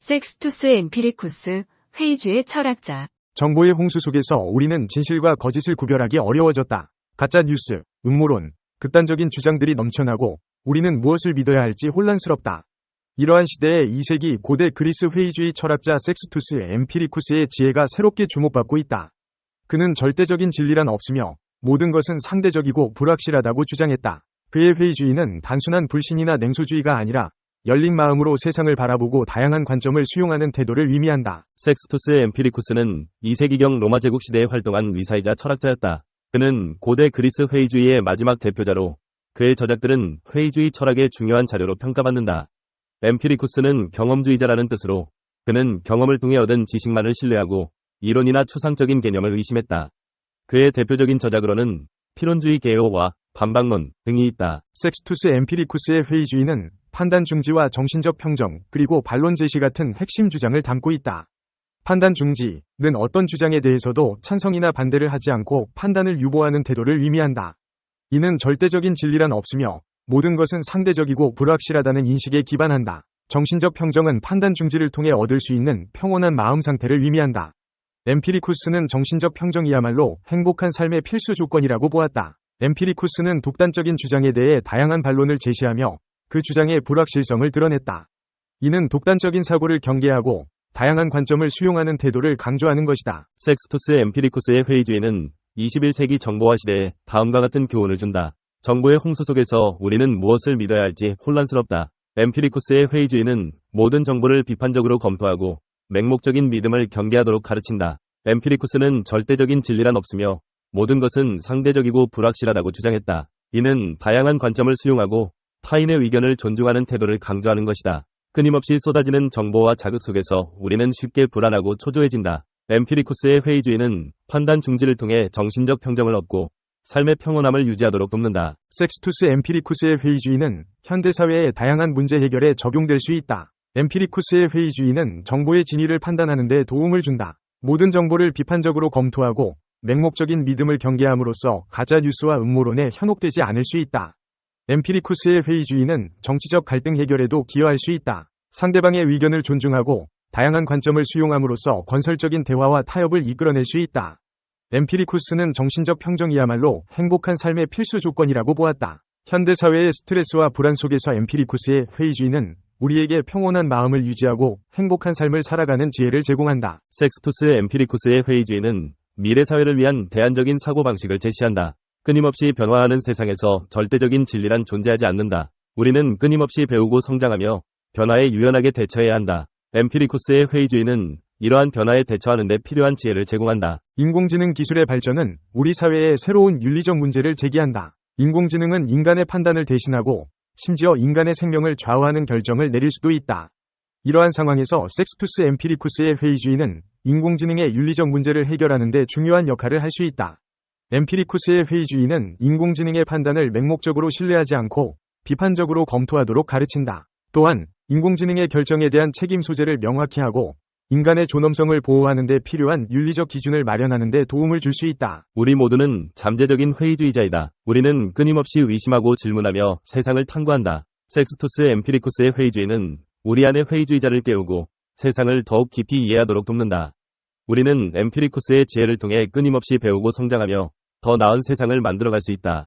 섹스투스 엠피리쿠스, 회의주의 철학자. 정보의 홍수 속에서 우리는 진실과 거짓을 구별하기 어려워졌다. 가짜 뉴스, 음모론, 극단적인 주장들이 넘쳐나고 우리는 무엇을 믿어야 할지 혼란스럽다. 이러한 시대에 2세기 고대 그리스 회의주의 철학자 섹스투스 엠피리쿠스의 지혜가 새롭게 주목받고 있다. 그는 절대적인 진리란 없으며 모든 것은 상대적이고 불확실하다고 주장했다. 그의 회의주의는 단순한 불신이나 냉소주의가 아니라 열린 마음으로 세상을 바라보고 다양한 관점을 수용하는 태도를 의미한다. 섹스투스 엠피리쿠스는 2세기경 로마 제국 시대에 활동한 의사이자 철학자였다. 그는 고대 그리스 회의주의의 마지막 대표자로 그의 저작들은 회의주의 철학의 중요한 자료로 평가받는다. 엠피리쿠스는 경험주의자라는 뜻으로 그는 경험을 통해 얻은 지식만을 신뢰하고 이론이나 추상적인 개념을 의심했다. 그의 대표적인 저작으로는 필론주의 개요와 반박론 등이 있다. 섹스투스 엠피리쿠스의 회의주의는 판단 중지와 정신적 평정, 그리고 반론 제시 같은 핵심 주장을 담고 있다. 판단 중지는 어떤 주장에 대해서도 찬성이나 반대를 하지 않고 판단을 유보하는 태도를 의미한다. 이는 절대적인 진리란 없으며 모든 것은 상대적이고 불확실하다는 인식에 기반한다. 정신적 평정은 판단 중지를 통해 얻을 수 있는 평온한 마음 상태를 의미한다. 엠피리쿠스는 정신적 평정이야말로 행복한 삶의 필수 조건이라고 보았다. 엠피리쿠스는 독단적인 주장에 대해 다양한 반론을 제시하며 그 주장의 불확실성을 드러냈다. 이는 독단적인 사고를 경계하고 다양한 관점을 수용하는 태도를 강조하는 것이다. 섹스투스 엠피리쿠스의 회의주의는 21세기 정보화 시대에 다음과 같은 교훈을 준다. 정보의 홍수 속에서 우리는 무엇을 믿어야 할지 혼란스럽다. 엠피리쿠스의 회의주의는 모든 정보를 비판적으로 검토하고 맹목적인 믿음을 경계하도록 가르친다. 엠피리쿠스는 절대적인 진리란 없으며 모든 것은 상대적이고 불확실하다고 주장했다. 이는 다양한 관점을 수용하고 타인의 의견을 존중하는 태도를 강조하는 것이다. 끊임없이 쏟아지는 정보와 자극 속에서 우리는 쉽게 불안하고 초조해진다. 엠피리쿠스의 회의주의는 판단 중지를 통해 정신적 평정을 얻고 삶의 평온함을 유지하도록 돕는다. 섹스투스 엠피리쿠스의 회의주의는 현대사회의 다양한 문제 해결에 적용될 수 있다. 엠피리쿠스의 회의주의는 정보의 진위를 판단하는 데 도움을 준다. 모든 정보를 비판적으로 검토하고 맹목적인 믿음을 경계함으로써 가짜 뉴스와 음모론에 현혹되지 않을 수 있다. 엠피리쿠스의 회의주의는 정치적 갈등 해결에도 기여할 수 있다. 상대방의 의견을 존중하고 다양한 관점을 수용함으로써 건설적인 대화와 타협을 이끌어낼 수 있다. 엠피리쿠스는 정신적 평정이야말로 행복한 삶의 필수 조건이라고 보았다. 현대사회의 스트레스와 불안 속에서 엠피리쿠스의 회의주의는 우리에게 평온한 마음을 유지하고 행복한 삶을 살아가는 지혜를 제공한다. 섹스투스 엠피리쿠스의 회의주의는 미래 사회를 위한 대안적인 사고방식을 제시한다. 끊임없이 변화하는 세상에서 절대적인 진리란 존재하지 않는다. 우리는 끊임없이 배우고 성장하며 변화에 유연하게 대처해야 한다. 엠피리쿠스의 회의주의는 이러한 변화에 대처하는 데 필요한 지혜를 제공한다. 인공지능 기술의 발전은 우리 사회에 새로운 윤리적 문제를 제기한다. 인공지능은 인간의 판단을 대신하고 심지어 인간의 생명을 좌우하는 결정을 내릴 수도 있다. 이러한 상황에서 섹스투스 엠피리쿠스의 회의주의는 인공지능의 윤리적 문제를 해결하는 데 중요한 역할을 할 수 있다. 엠피리쿠스의 회의주의는 인공지능의 판단을 맹목적으로 신뢰하지 않고 비판적으로 검토하도록 가르친다. 또한 인공지능의 결정에 대한 책임 소재를 명확히 하고 인간의 존엄성을 보호하는 데 필요한 윤리적 기준을 마련하는 데 도움을 줄 수 있다. 우리 모두는 잠재적인 회의주의자이다. 우리는 끊임없이 의심하고 질문하며 세상을 탐구한다. 섹스투스 엠피리쿠스의 회의주의는 우리 안의 회의주의자를 깨우고 세상을 더욱 깊이 이해하도록 돕는다. 우리는 엠피리쿠스의 지혜를 통해 끊임없이 배우고 성장하며 더 나은 세상을 만들어갈 수 있다.